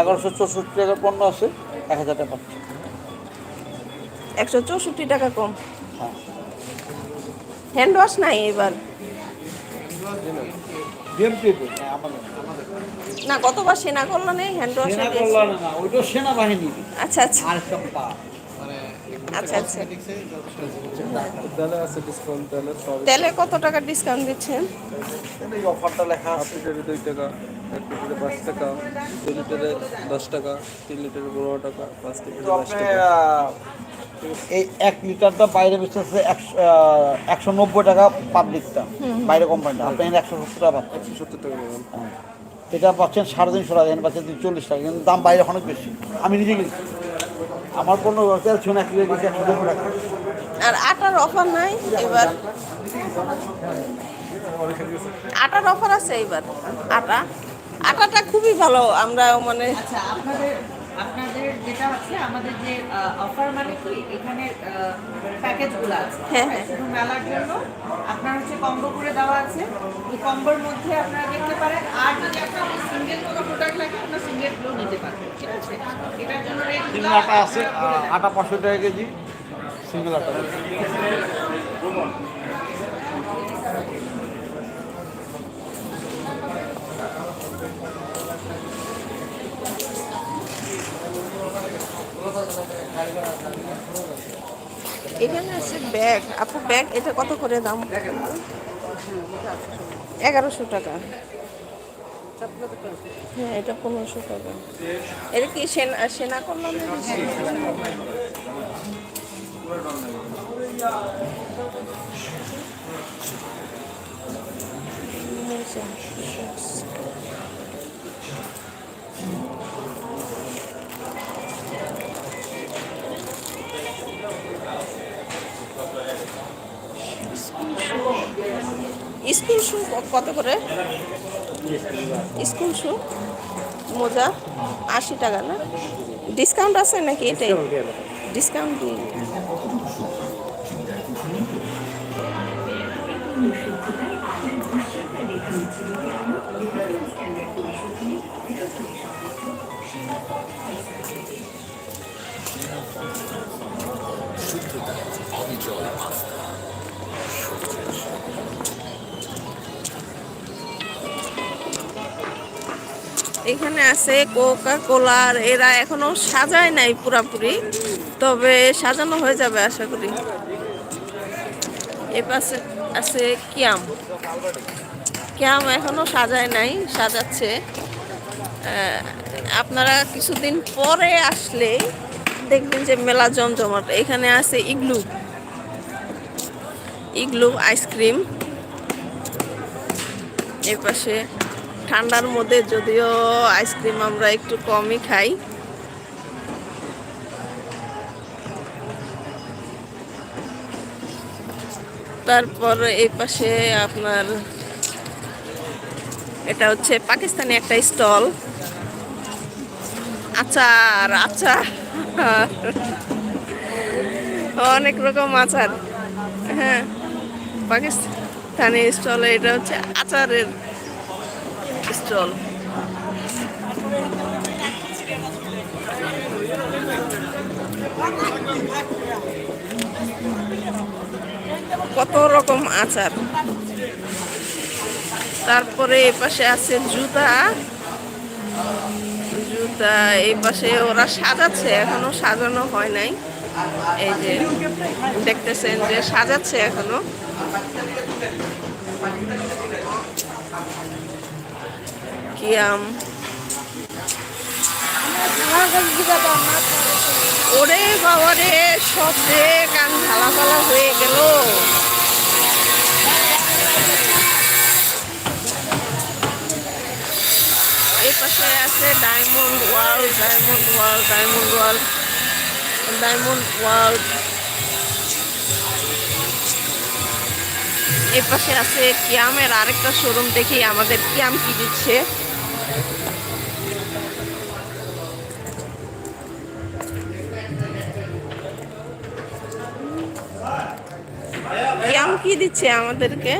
এগারোশো চৌষট্টি টাকার পণ্য আছে এক হাজার টাকা পাচ্ছে। একশো চৌষট্টি টাকা কম। হ্যাঁ। হ্যান্ড ওয়াশ নাই এবার? না গতবার সেনা কল্যাণে হ্যান্ড ওয়াশ আচ্ছা আচ্ছা। আচ্ছা আচ্ছা। তেলে ডিসকাউন্ট তেলে তেলে কত টাকা ডিসকাউন্ট দিচ্ছেন? অফারটা লেখা হাফ লিটারে দুই টাকা এক লিটারে পাঁচ টাকা দুই লিটারে দশ টাকা তিন লিটারে পনেরো টাকা পাঁচ লিটারে দশ টাকা। এই এক লিটারটা বাইরে বেচতেছে একশো একশো নব্বই টাকা পাবলিকটা বাইরে কোম্পানিটা আপনি একশো সত্তর টাকা একশো সত্তর টাকা পাবেন হ্যাঁ। এটা পাচ্ছেন সাড়ে তিনশো টাকা এখানে পাচ্ছেন তিনশো চল্লিশ টাকা কিন্তু দাম বাইরে অনেক বেশি। আমি নিজে কিনছি। আমার ছিল এক লিটার একশো টাকা আর আটার অফার নাই এবার। আটার অফার আছে এবার। আটা। আটাটা খুবই ভালো আমরা মানে আচ্ছা আপনাদের আপনাদের যেটা হচ্ছে আমাদের যে অফার মানে কি? এখানে প্যাকেজগুলো আছে। হ্যাঁ, হ্যাঁ। শুধু মেলার জন্য। আপনার হচ্ছে কম্বো করে দেওয়া আছে। এই কম্বোর মধ্যে আপনারা দেখতে পারেন আর যদি আপনাদের সিঙ্গেল কোনো প্রোডাক্ট লাগে আপনার সিঙ্গেলগুলো নিতে পারবেন ঠিক আছে? এটার জন্য সিঙ্গেল আটা আছে, আটা পাঁচশো টাকা কেজি, সিঙ্গেল আটা। এখানে আছে ব্যাগ। আপু, ব্যাগ, এটা কত করে দাম? এগারোশো টাকা। হ্যাঁ এটা পনেরোশো টাকা। এটা কি সেনা সেনা কল্যাণের স্কুল শু কত করে? School shoe? মোজা? আশি টাকা না? ডিসকাউন্ট আছে নাকি এটাই? ডিসকাউন্ট দিই এখানে আছে কোকা কোলার এরা এখনও সাজায় নাই পুরাপুরি, তবে সাজানো হয়ে যাবে আশা করি। এ পাশে আছে কিয়াম কিয়াম এখনও সাজায় নাই, সাজাচ্ছে। আপনারা কিছুদিন পরে আসলে দেখবেন যে মেলা জমজমাট। এখানে আছে ইগলু ইগলু আইসক্রিম এর পাশে ঠান্ডার মধ্যে যদিও আইসক্রিম আমরা একটু কমই খাই। তারপর এই পাশে আপনার এটা হচ্ছে পাকিস্তানি একটা স্টল। আচার আচার। অনেক রকম আচার। হ্যাঁ পাকিস্তানি স্টলে এটা হচ্ছে আচারের স্টল কত রকম আচার। তারপরে এ পাশে আছে জুতা। জুতা এই পাশে ওরা সাজাচ্ছে, এখনও সাজানো হয় নাই। এই যে দেখতেছেন যে সাজাচ্ছে এখনও। কিয়াম ওরে বাবা রে শব্দে কান ঝালাপালা হয়ে গেল। এই পাশে আছে diamond world diamond world diamond world diamond world এই পাশে আছে কিয়ামের আরেকটা শোরুম দেখি, আমাদের কিয়াম কি দিচ্ছে? কিয়াম কি দিচ্ছে আমাদেরকে?